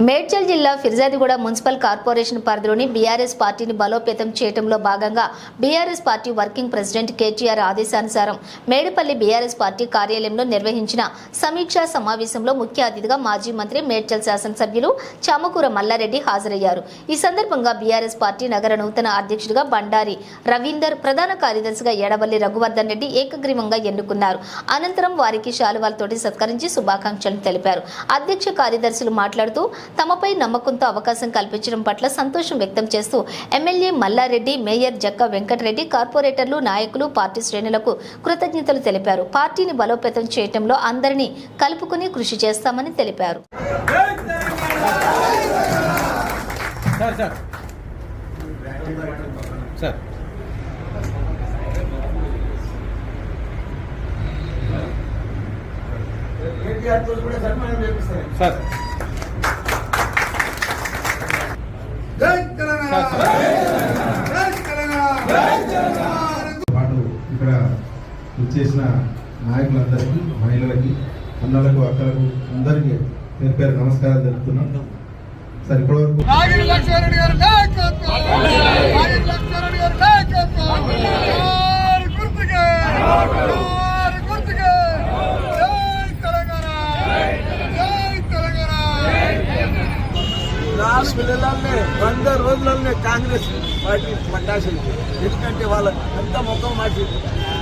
మేడ్చల్ జిల్లా Peerzadiguda municipal corporation పరిధిలోని BRS పార్టీని బలోపేతం చేయడంలో భాగంగా BRS party working president KTR ఆదేశానుసారం మేడిపల్లి బీఆర్ఎస్ పార్టీ కార్యాలయంలో నిర్వహించిన సమీక్షా సమావేశంలో ముఖ్య అతిథిగా మాజీ మంత్రి మేడ్చల్ శాసనసభ్యులు చామకూర మల్లారెడ్డి హాజరయ్యారు. ఈ సందర్భంగా బీఆర్ఎస్ పార్టీ నగర నూతన అధ్యక్షుడిగా బండారి రవీందర్ ప్రధాన కార్యదర్శిగా ఎడవల్లి రఘువర్ధన్ రెడ్డి ఏకగ్రీవంగా ఎన్నుకున్నారు. అనంతరం వారికి శాలువాలతోటి సత్కరించి శుభాకాంక్షలు తెలిపారు. అధ్యక్ష కార్యదర్శులు మాట్లాడుతూ తమపై నమ్మకంతో అవకాశం కల్పించడం పట్ల సంతోషం వ్యక్తం చేస్తూ ఎమ్మెల్యే మల్లారెడ్డి మేయర్ జక్క వెంకటరెడ్డి కార్పొరేటర్లు నాయకులు పార్టీ శ్రేణులకు కృతజ్ఞతలు తెలిపారు. పార్టీని బలోపేతం చేయడంలో అందరినీ కలుపుకుని కృషి చేస్తామని తెలిపారు. సార్ సార్ సార్ సార్ జై తెలంగాణ జై తెలంగాణ పాటు ఇక్కడ ఇచ్చేసిన నాయకులందరికీ మహిళలకి అన్నలకు అక్కలకు అందరికీ పేరు పేరు నమస్కారాలు తెలుపుతున్నాం. సార్ ఇప్పటివరకు నాగిరి లక్ష్మారెడ్డి గారి నాయకత్వం నాగిరి లక్ష్మారెడ్డి గారి నాయకత్వం జై గుర్తుకే జై గుర్తుకే జై తెలంగాణ జై తెలంగాణ నాలుగు నెలలనే వంద రోజులనే కాంగ్రెస్ పార్టీ పట్టాల్సింది ఎందుకంటే వాళ్ళ అంత ముఖం మార్చి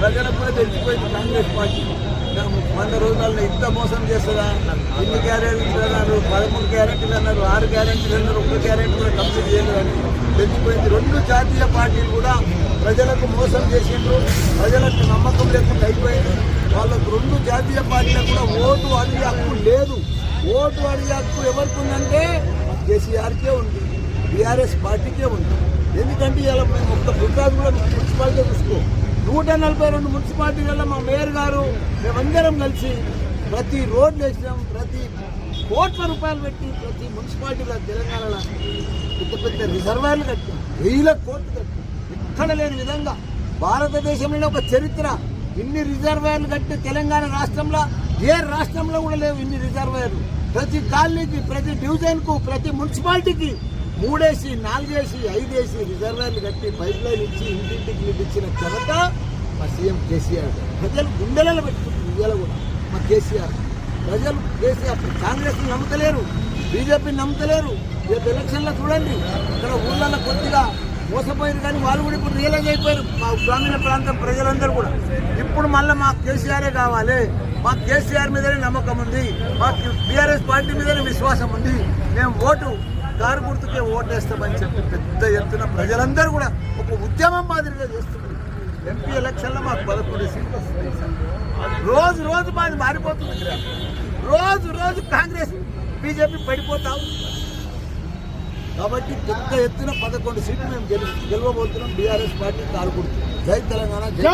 ప్రజలకు కూడా తెలిసిపోయింది కాంగ్రెస్ పార్టీ. వంద రోజులలో ఇంత మోసం చేస్తుందా? ఇన్ని గ్యారెంటీలు అన్నారు? పదమూడు గ్యారెంటీలు అన్నారు ఆరు గ్యారెంటీలు అన్నారు ఒక్క గ్యారెంటీ కూడా కంప్లీట్ చేయలేదని తెలిసిపోయింది. రెండు జాతీయ పార్టీలు కూడా ప్రజలకు మోసం చేసిండ్రు ప్రజలకు నమ్మకం లేకుండా అయిపోయింది. వాళ్ళకు రెండు జాతీయ పార్టీలకు కూడా ఓటు అడిగే హక్కు లేదు. ఓటు అడిగే హక్కు ఎవరికి ఉందంటే కేసీఆర్కే ఉంది బీఆర్ఎస్ పార్టీకే ఉంది. ఎందుకంటే ఇలా మేము ఒక్క గుజరాత్ కూడా మున్సిపాలిటీ చూసుకో నూట నలభై రెండు మున్సిపాలిటీలలో మా మేయర్ గారు మేమందరం కలిసి ప్రతి రోడ్లు వేసినాం ప్రతి కోట్ల రూపాయలు పెట్టి ప్రతి మున్సిపాలిటీలో తెలంగాణలో పెద్ద పెద్ద రిజర్వాయర్లు కట్టాం వేల కోట్లు కట్టాం ఎక్కడ లేని విధంగా భారతదేశంలో ఒక చరిత్ర. ఇన్ని రిజర్వాయర్లు కట్టిన తెలంగాణ రాష్ట్రంలో ఏ రాష్ట్రంలో కూడా లేవు ఇన్ని రిజర్వాయర్లు. ప్రతి కాలనీకి ప్రతి డివిజన్కు ప్రతి మున్సిపాలిటీకి మూడేసి నాలుగేసి ఐదేసి రిజర్వాయర్లు కట్టి పైప్ లైన్ ఇచ్చి ఇంటింటికి నీళ్ళు ఇచ్చిన ఘనత మా సీఎం కేసీఆర్. ప్రజలు గుండెలలో పెట్టుకుంటుంది ఇవాళ కూడా. మా కేసీఆర్. ప్రజలు కేసీఆర్ కాంగ్రెస్ నమ్మతలేరు బీజేపీని నమ్మతలేరు. రేపు ఎలక్షన్లో చూడండి ఇక్కడ ఊళ్ళలో కొద్దిగా మోసపోయారు కానీ వాళ్ళు కూడా ఇప్పుడు రియలైజ్ అయిపోయారు. మా గ్రామీణ ప్రాంతం ప్రజలందరూ కూడా. ఇప్పుడు మళ్ళీ మా కేసీఆరే కావాలి. మాకు కేసీఆర్ మీదనే నమ్మకం ఉంది. మాకు బీఆర్ఎస్ పార్టీ మీదనే విశ్వాసం ఉంది. మేము ఓటు కారు గుర్తుకే ఓటేస్తామని చెప్పి పెద్ద ఎత్తున ప్రజలందరూ కూడా ఒక ఉద్యమం మాదిరిగా చేస్తున్నారు. ఎంపీ ఎలక్షన్లో మాకు పదకొండు సీట్లు వస్తున్నాయి రోజు రోజు మాది మారిపోతుంది రోజు రోజు కాంగ్రెస్ బీజేపీ పడిపోతా ఉంది. కాబట్టి పెద్ద ఎత్తున పదకొండు సీట్లు మేము గెలి గెలవబోతున్నాం. బీఆర్ఎస్ పార్టీ కారు జై తెలంగాణ జై